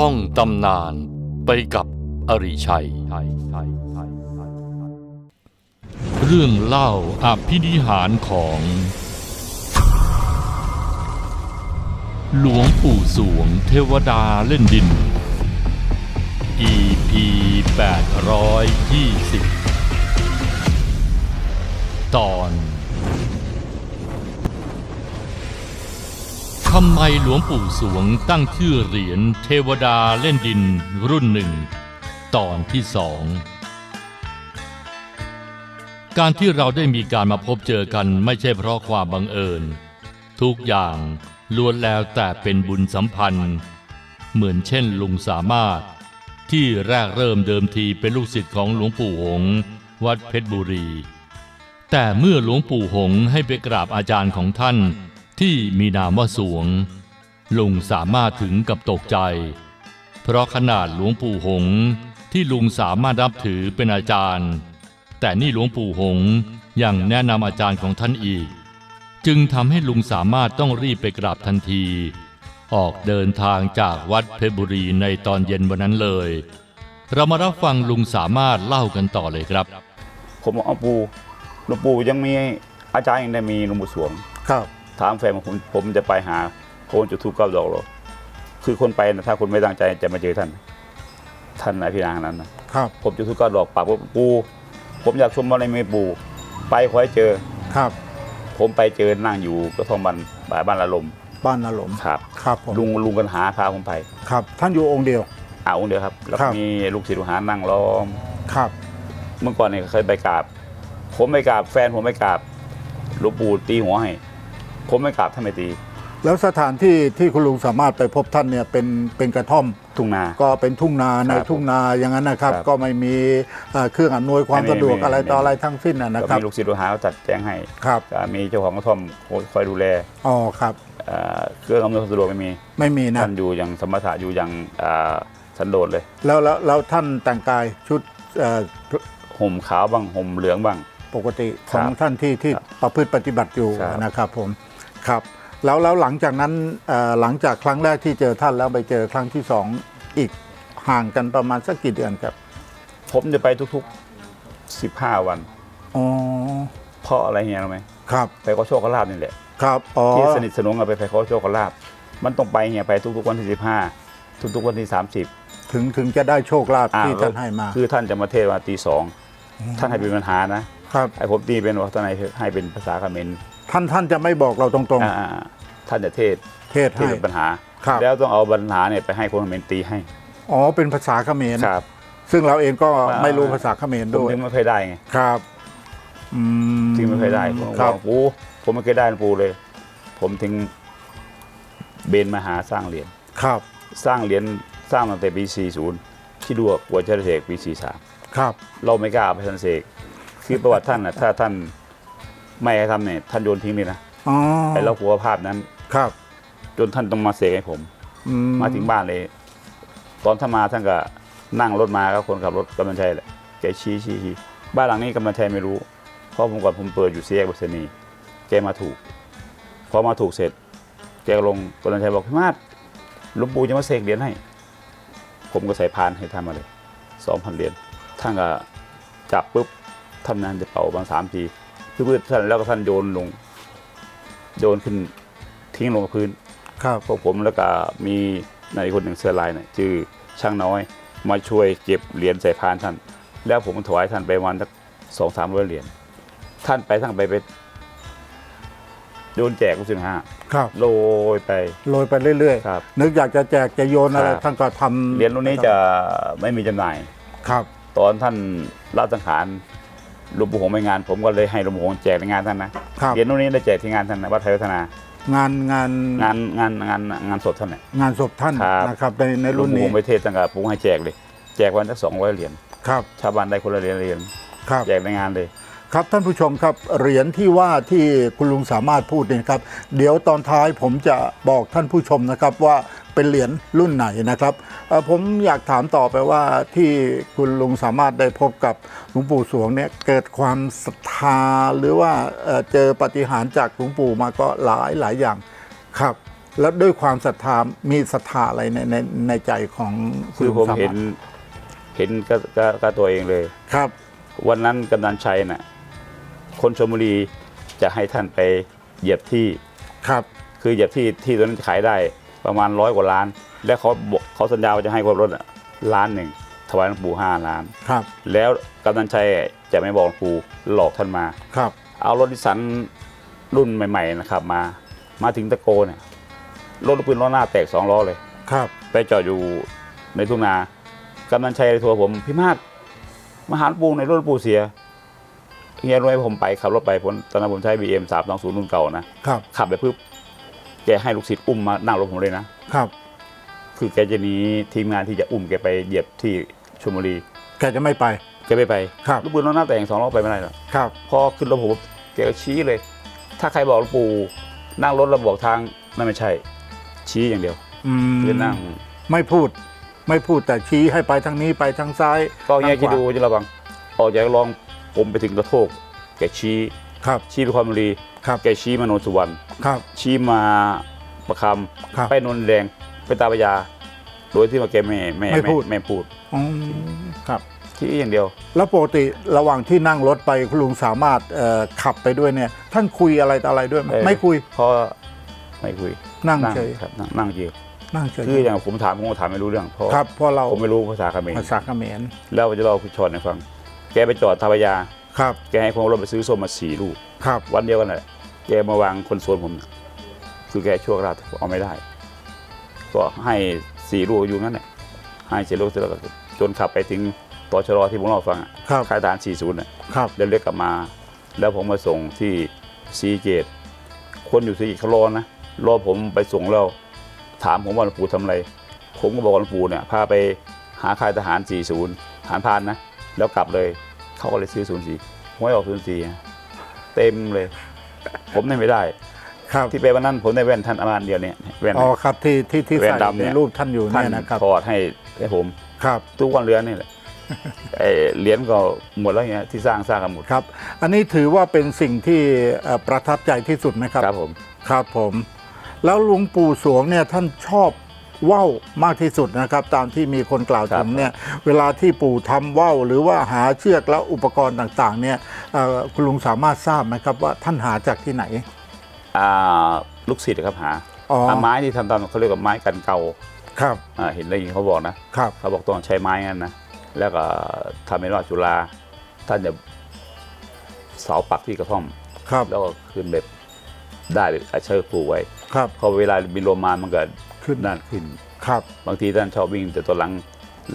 ท่องตำนานไปกับอริชัย เรื่องเล่าอภินิหารของ หลวงปู่สวงเทวดาเล่นดิน EP 820 ตอน ทำไมหลวงปู่สวงตั้งชื่อเหรียญเทวดาเล่นดินรุ่นหนึ่ง ตอนที่สอง การที่เราได้มีการมาพบเจอกันไม่ใช่เพราะความบังเอิญ ทุกอย่างล้วนแล้วแต่เป็นบุญสัมพันธ์ เหมือนเช่นลุงสามารถ ที่แรกเริ่มเดิมทีเป็นลูกศิษย์ของหลวงปู่หง วัดเพชรบุรี แต่เมื่อหลวงปู่หงให้ไปกราบอาจารย์ของท่าน ที่มีนามว่าสวง ลุงสามารถถึงกับตกใจ เพราะขนาดหลวงปู่หงส์ที่ลุงสามารถรับถือเป็นอาจารย์ แต่นี่หลวงปู่หงส์ยังแนะนำอาจารย์ของท่านอีก จึงทำให้ลุงสามารถต้องรีบไปกราบทันที ออกเดินทางจากวัดเพชรบุรีในตอนเย็นวันนั้นเลย เรามารับฟังลุงสามารถเล่ากันต่อเลยครับ ผมบอกเอาปู่หลวงปู่ยังมีอาจารย์ยังได้มีหลวงปู่สวงครับ ถามแฟนผมผมจะไปหาโคนจุดทูบเก้าดอกหรอกคือคนไปนะถ้าคนไม่ตั้งใจจะมาเจอท่าน ท่านนายพี่นางนั้นนะครับ ผมจุดทูบเก้าดอกปากว่าปู่ผมอยากชมอะไรไม่ปู่ไปขอให้เจอครับ ผมไปเจอนั่งอยู่กระท่อมบ้านบ่ายบ้านละลมบ้านนาหลมครับครับผมลุงลุงกันหาพาผมไปครับ ท่านอยู่องค์เดียวอ่าองค์เดียวครับแล้วครับมีลูกศิษย์ลูกหานั่งล้อมครับ เมื่อก่อนเนี่ยเคยไปกราบ ผมไปกราบแฟนผมไปกราบหลวงปู่ตีหัวให้ ผมไม่กราบท่านไม่ตี แล้วสถานที่ที่คุณลุงสามารถไปพบท่านเนี่ยเป็นเป็นกระท่อม ทุ่งนา ก็เป็นทุ่งนาในครับทุ่งนาอย่างนั้นนะครับ ครับก็ไม่มีเอ่อเครื่องอำนวยความไม่มีสะดวกไม่มี อะไรต่อไม่มีอะไรทั้งสิ้นนะนะก็ครับมีลูกศิษย์ลูกหาเขาจัดแจงให้ครับก็มีเจ้าของกระท่อมคอยดูแลอ๋อครับ เอ่อเครื่องอำนวยความสะดวกไม่มีไม่มีนะท่านอยู่อย่างสมถะอยู่อย่างอ่าสันโดษเลยแล้วแล้วแล้วท่านแต่งกายชุดเอ่อห่มขาวบ้างห่มเหลืองบ้าง ปกติขครัอบงท่านที่ที่ครับประพฤติปฏิบัติอยู่ครับ นะครับผม ครับแล้วแล้วหลังจากนั้นเอ่อหลังจากครั้งแรกที่เจอท่านแล้วไปเจอครั้งที่สองอีกห่างกันประมาณสักกี่เดือนครับ ผมจะไปทุกๆ 15 วันอ๋อเพราะอะไรเงี้ยรู้ไหมครับไปขอโชคขอลาบนี่แหละครับอ๋อที่สนิทสนมกันไปไปขอโชคขอลาบมันต้องไปเงี้ยไปทุกๆวันที่ 15 ทุกๆวันที่ 30 ถึงถึงจะได้โชคลาภอ่ที่ท่านให้มา คือท่านจะมาเทศน์มาตีสองท่านให้เป็นปัญหานะครับไอ้ผมตีเป็นว่าท่านให้ให้เป็นภาษาเขมร ท่านท่านจะไม่บอกเราตรงอ่าอ่าท่านจะเทศน์ๆเทศเทศให้น์เป็นปัญหา ครับ แล้วต้องเอาปัญหาเนี่ยไปให้คนเขมรตีให้อ๋อเป็นภาษาเขมรครับ ซึ่งเราเองก็อ่า ไม่รู้ภาษาเขมรผมด้วยถึงไม่เคยได้ไงครับอืมถึงไม่เคยได้ผมครับบอกปูผมไม่เคยได้นะปูเลย ผมถึงเบนมาหาสร้างเหรียญครับสร้างเหรียญสร้างตั้งแต่ปี 40 ที่ดูว่ากว่าจะเสกปี 43 ครับ เราไม่กล้าเอาไปทันเสกคือประวัติท่านนะถ้าท่าน ไม่ให้ทำเนี่ยท่านโยนทิ้งเลยนะอ๋อแต่เรากลัวภาพนั้น ครับ จนท่านต้องมาเสกให้ผม อืมาถึงบ้านเลย ตอนท่านมาท่านก็นั่งรถมาก็คนขับรถกำมันชัยแหละแกชี้ชี้ชี้บ้านหลังนี้กำมันชัยไม่รู้เพราะผมก่อนผมเปิดอยู่เสียกบัษนีย์แกมาถูก พอมาถูกเสร็จ แกก็ลงกำมันชัยบอกพี่มาศหลวงปู่จะมาเสกเหรียญให้ ผมก็ใส่พานให้ท่านมาเลยสองพันเหรียญท่านก็จับปุ๊บท่านนั้นจะเป่าบางสามที พื้นท่านแล้วก็ท่านโยนลง โยนขึ้นทิ้งลงกับพื้นครับพวกผมแล้วก็มีนายคนหนึ่งเสื้อลายเนี่ยชื่อช่างน้อย มาช่วยเก็บเหรียญใส่พานท่าน แล้วผมถวายท่านไปวันสักสองสามร้อยเหรียญท่านไปทั้งไปไปโยนแจกลูกศิษย์ห้าครับโรยไปโรยไปเรื่อยครับ ๆ นึกอยากจะแจกจะโยนอะไรครับ ท่านก็ทำเหรียญรุ่นนี้จะไม่มีจำหน่าย ครับ ตอนท่านรับสังขาร หลวงปู่หงส์ไปงาน ผมก็เลยให้หลวงปู่หงส์แจกในงานท่านนะครับ เหรียญรุ่นนี้ได้แจกที่งานท่านนะวัดไทยวัฒนางานงานงานงานงานงานสดท่านเนี่ยงานศพท่านครับ นะครับในในหลวรุ่งนปู่หนี้งส์ไปเทศน์ตั้งแต่ผมให้แจกเลย แจกวันสักสองร้อยเหรียญครับชาวบ้านได้คนละเหรียญเหรียญครับแจกในงานเลย ครับท่านผู้ชมครับเหรียญที่ว่าที่คุณลุงสามารถพูดเนี่ยนะครับ เดี๋ยวตอนท้ายผมจะบอกท่านผู้ชมนะครับว่าเป็นเหรียญรุ่นไหนนะครับเอ่อผมอยากถามต่อไปว่าที่คุณลุงสามารถได้พบกับหลวงปู่สวงเนี่ยเกิดความศรัทธาหรือว่าเอ่อเจอปาฏิหารย์จากหลวงปู่มาก็หลายหลายอย่างครับ แล้วด้วยความศรัทธามีศรัทธาอะไรในในในใจของณคือลุงผมสาารถเห็นเห็นก็ก็ก็ตัวเองเลยครับ วันนั้นกำนันชัยน่ะ คนชลบุรีจะให้ท่านไปเหยียบที่ ครับ คือเหยียบที่ที่ตัวนั้นขายได้ประมาณร้อยกว่าล้าน แล้วเขาบอกเขาสัญญาว่าจะให้ความรถอะล้านหนึ่งถวายหลวงปู่ห้าล้าน ครับ แล้วกำนันชัยจะไม่บอกหลวงปู่หลอกท่านมา ครับ เอารถดิสันรุ่นใหม่ ๆ นะครับ มา มาถึงตะโกเนี่ยรถลูกปืนล้อหน้าแตกสองล้อเลย ครับ ไปจอดอยู่ในทุ่งนากำนันชัยโทรผมพี่มาศมาหาหลวงปู่ในรถหลวงปู่เสีย เฮียรวยผมไปขับรถไปผมตอนนั้นผมใช้บีเอ็มสามสองศูนย์รุ่นเก่านะครับ ขับไปปุ๊บแกให้ลูกศิษย์อุ้มมานั่งรถผมเลยนะ ครับ คือแกจะหนีทีมงานที่จะอุ้มแกไปเหยียบที่ชลบุรี แกจะไม่ไป แกไม่ไปครับ ลูกปืนล้อหน้าแตกสองล้อไปไม่ได้หรอกครับ พอขึ้นรถผมแกก็ชี้เลย ถ้าใครบอกหลวงปู่นั่งรถแล้วบอกทางนั่นไม่ใช่ ชี้อย่างเดียวอืมคือนั่ง ไม่พูด ไม่พูดแต่ชี้ให้ไปทางนี้ไปทางซ้ายก็แง่ทางขวาคิดดูจะระวังออกจากรอง ผมไปถึงกระโทก แกชี้ครับ ชี้ไปความบุรีครับ แกชี้มาโนนสุวรรณครับ ชี้มาประคครับำไปโนนแดงไปตาปยา โดยที่ว่าแกไม่ไม่ไม่พูด ไม่พูดอืมครับ ชี้อย่างเดียว แล้วปกติระหว่างที่นั่งรถไปคุณลุงสามารถเอ่อขับไปด้วยเนี่ย ท่านคุยอะไรต่ออะไรด้วยไหมเออ ไม่คุยเพราะไม่คุยนั่งเฉยครับนั่งนั่งเฉยนั่งเฉยคืออย่างผมถามผมก็ถามไม่รู้เรื่องเพราะครับเพราะเราผมไม่รู้ภาษาเขมรภาษาเขมรแล้วจะเล่าคุณชอนให้ฟัง แกไปจอดทาปยา ครับ แกให้คนรถไปซื้อส้มมาสี่ลูก ครับ วันเดียวกันแหละแกมาวางคนสวนผมคือแกชั่วราชเอาไม่ได้ ก็ให้สี่ลูกอยู่งั้นแหละให้สี่ลูกเสร็จแล้วก็จนขับไปถึงตชรที่ผมเล่าให้ฟังอะครับ ค่ายทหาร40น่ะครับ เดินเรียกกลับมา แล้วผมมาส่งที่ซีเกต คนอยู่ซีเกตเขารอนะรอผมไปส่งแล้วถามผมว่าหลวงปู่ทำอะไร ผมก็บอกว่าหลวงปู่เนี่ยพาไปหาค่ายทหาร40ฐานพรานนะ แล้วกลับเลยเขาก็เลยซื้อ04หวยออก04อะเต็มเลย ผมได้ไม่ได้ ครับที่ไปวันนั้นผมได้แว่นท่านอามาอันเดียวเนี่ยแว่น อ๋อครับที่ที่ที่แว่นใส่ดำเนี่ในย รูปท่านอยู่ท่านเนี่ยนะครับถอดให้ให้ผม ครับ ทุกวันเรือนนี่แหละไอ้เหรียญก็หมดแล้วเงี้ยที่สร้างสร้างกันหมดครับ อันนี้ถือว่าเป็นสิ่งที่เอ่อประทับใจที่สุดไหมครับ ครับผม ครับผม แล้วหลวงปู่สวงเนี่ยท่านชอบ ว่าวมากที่สุดนะครับ ตามที่มีคนกล่าวถึงเนี่ยเวลาที่ปู่ทำว่าวหรือว่าหาเชือกและอุปกรณ์ต่างๆเนี่ยเอ่อคุณลุงสามารถทราบไหมครับว่าท่านหาจากที่ไหนอ่าลูกศิษย์ครับหาอ๋ออาไม้ที่ทำตามเขาเรียกว่าไม้กันเกาครับอ่าเห็นได้ยินเขาบอกนะครับเขาบอกต้องใช้ไม้งั้นนะแล้วก็ทำในรอดจุฬาท่านจะเสาปักที่กระท่อมครับแล้วก็ขึ้นแบบได้เลยเอาเชือกผูกไว้ ครับพอเวลาบินลมมามันก็ ขึ้นนั่นขึ้น ครับ บางทีท่านชอบวิ่ง แต่ตัวหลัง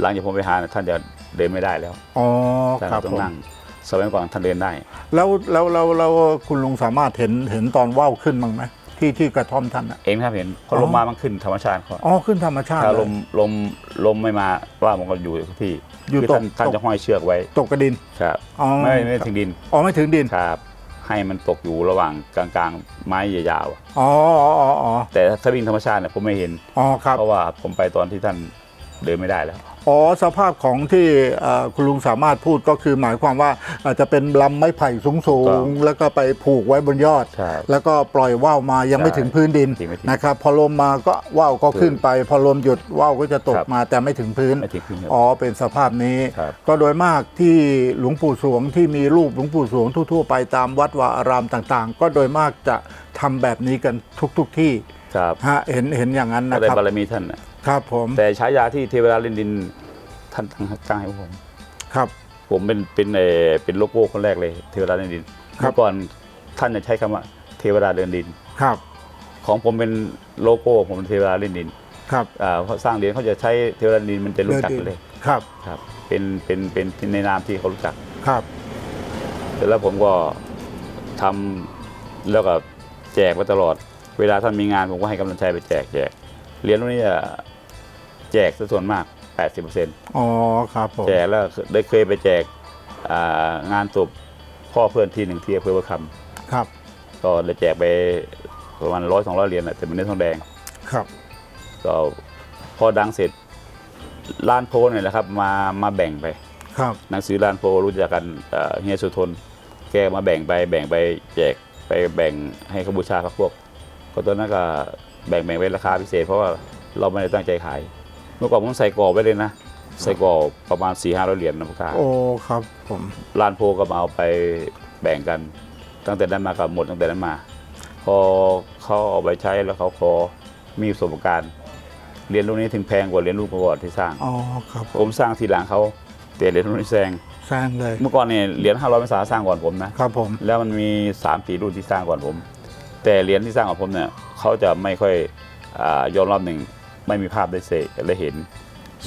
หลังจากผมไปหาเนี่ยท่านจะเดินไม่ได้แล้วอ๋อท่านครับต้องผมนั่งสมัยก่อนท่านเดินได้ แล้วแล้วแล้วแล้วคุณลุงสามารถเห็นเห็นตอนว่าวขึ้นบ้างไหมที่ที่กระท่อมท่านอะเองครับเห็นพออ๋อลมมามันขึ้นธรรมชาติเขาอ๋อขึ้นธรรมชาติถ้าเลลย มลมลมไม่มาว่ามันก็อยู่ที่อยู่คือตกท่านท่านตก จะห้อยเชือกไว้ตกกระดินครับอ๋อไม่ไม่ถึงดินอ๋อไม่ถึงดิน ครับ ให้มันตกอยู่ระหว่างกลางๆ ไม้ยาวๆอะอ๋ออ๋ออ๋ออ๋อแต่ถ้าวิ่งธรรมชาติเนี่ยผมไม่เห็น อ๋อครับ เพราะว่าผมไปตอนที่ท่านเดินไม่ได้แล้ว อ๋อสภาพของที่เอ่อคุณลุงสามารถพูดก็คือหมายความว่าอาจจะเป็นลำไม้ไผ่สูงถูกต้ๆองแล้วก็ไปผูกไว้บนยอด ใช่แล้วก็ปล่อยว่าวมายังไม่ใช่ถึงพื้นดินถึงไม่ถึงนะครับพอลมมาก็ว่าวก็ขึ้นไป พอลมหยุดว่าวก็จะตกครับมาแต่ไม่ถึงพื้นไม่ถึงพื้นครับอ๋อเป็นสภาพนี้ ครับ ก็โดยมากที่หลวงปู่สวงที่มีรูปหลวงปู่สวงทั่วๆไปตามวัดวาอารามต่างๆ ก็โดยมากจะทำแบบนี้กันทุกๆที่ครับฮะเห็นเห็นอย่างนั้นก็นะได้ครับ บารมีท่านน่ะ ครับผมแต่ฉายาที่เทวดาเล่นดินท่านตั้งตั้งให้ผม ครับ ผมเป็นเป็นเออเป็นโลโก้คนแรกเลย เทวดาเดินดินครับ เมื่อก่อนท่านจะใช้คำว่าเทวดาเดินดิน ครับของผมเป็นโลโก้ผมเป็นเทวดาเดินดินครับอ่าเพราะสร้างเหรียญเขาจะใช้เทวดาเดินดินมันจะรู้จักเดิกันนดินเลยครับครับเป็นเป็นเป็นเป็นในนามที่เขารู้จัก ครับเสร็จแล้วผมก็ทำแล้วก็แจกไปตลอด เวลาท่านมีงานผมก็ให้กำลังใจไปแจกแจกเหรียญพวกนี้จะ แจกซะส่วนมาก 80%อ๋อครับผมแจกแล้วได้เคยไปแจกอ่างานศพพ่อเพื่อนที่หนึ่งที่อำเภอประคครับำก็ได้แจกไปประมาณร้อยสองร้อยเหรียญน่ะแต่เป็นเนื้อทองแดงครับ ก็พอดังเสร็จร้านโพเนี่ยแหละครับ มามาแบ่งไปครับหนังสือร้านโพรู้จักกันเอ่อเฮียสุทนแกมาแบ่งไปแบ่งไปแจกไปแบ่งให้เขาบูชาพระพวก ก็ตอนนั้นก็แบ่งแบ่งไว้ราคาพิเศษ เพราะว่าเราไม่ได้ตั้งใจขาย เมื่อก่อนผมใส่กรอบไว้เลยนะ ใส่กรอบประมาณ4ี่ห้าร้อยเหรียญนะพ่อค้าโอ้ครับผมร้านโพก็มาเอาไปแบ่งกัน ตั้งแต่นั้นมาก็หมดตั้งแต่นั้นมา พอเขาเอาไปใช้แล้วเขาขอมีประสบการณ์เรียนรุ่นนี้ถึงแพงกว่าเรียนรุ่นก่อนที่สร้างอ๋อครับผผมมสร้างทีหลังเขาแต่เหรียญรุ่นนี้แซงแซงเลย เมื่อก่อนเนี่ยเหรียญห้าร้อยพรรษาสร้างก่อนผมนะครับผมแล้วมันมีสามสี่รุ่นที่สร้างก่อนผม แต่เหรียญที่สร้างก่อนผมเนี่ยเขาจะไม่ค่อยอายอมรับหนึ่ง ไม่มีภาพได้เสกได้เห็น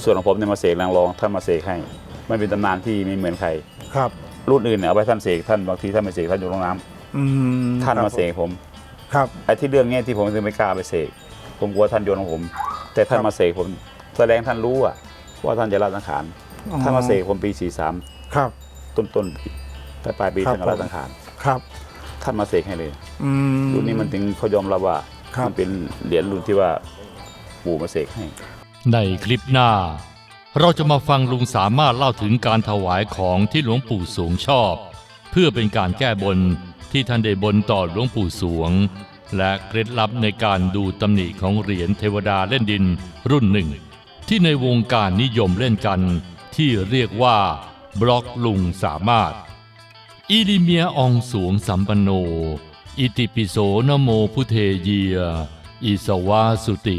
ส่วนของผมเนี่ยมาเสกนางรองท่านมาเสกให้มันเป็นตำนานที่ไม่เหมือนใครครับ รุ่นอื่นเนี่ยเอาไปท่านเสกท่านบางทีท่านไม่เสกท่านอยู่โรงน้ำอืมท่านครับมาเสกผมครับ ไอ้ที่เรื่องเนี้ยที่ผมถึงไม่กล้าไปเสกผมกลัวท่านโยนของผม แต่ท่านครับ มาเสกผม แสดงท่านรู้อะว่าท่านจะรับสังขารอ๋อท่านมาเสกผมปี43ครับต้นต้นปีปลายปลายปีครับท่านก็รับผม สังขารครับท่านมาเสกให้เลย อืม รุ่นนี้มันถึงเขายอมรับว่าครับ มันเป็นเหรียญรุ่นที่ว่า ปู่มาเสกให้ ในคลิปหน้า เราจะมาฟังลุงสามารถเล่าถึงการถวายของที่หลวงปู่สวงชอบ เพื่อเป็นการแก้บนที่ท่านได้บนต่อหลวงปู่สวง และเคล็ดลับในการดูตำหนิของเหรียญเทวดาเล่นดินรุ่นหนึ่ง ที่ในวงการนิยมเล่นกัน ที่เรียกว่า บล็อกลุงสามารถ อิลิเมียอองสวงสัมปันโน อิติปิโสนโมพุเทเยีย อิสวาสุติ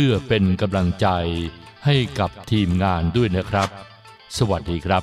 พื่อเป็นกำลังใจให้กับทีมงานด้วยนะครับ สวัสดีครับ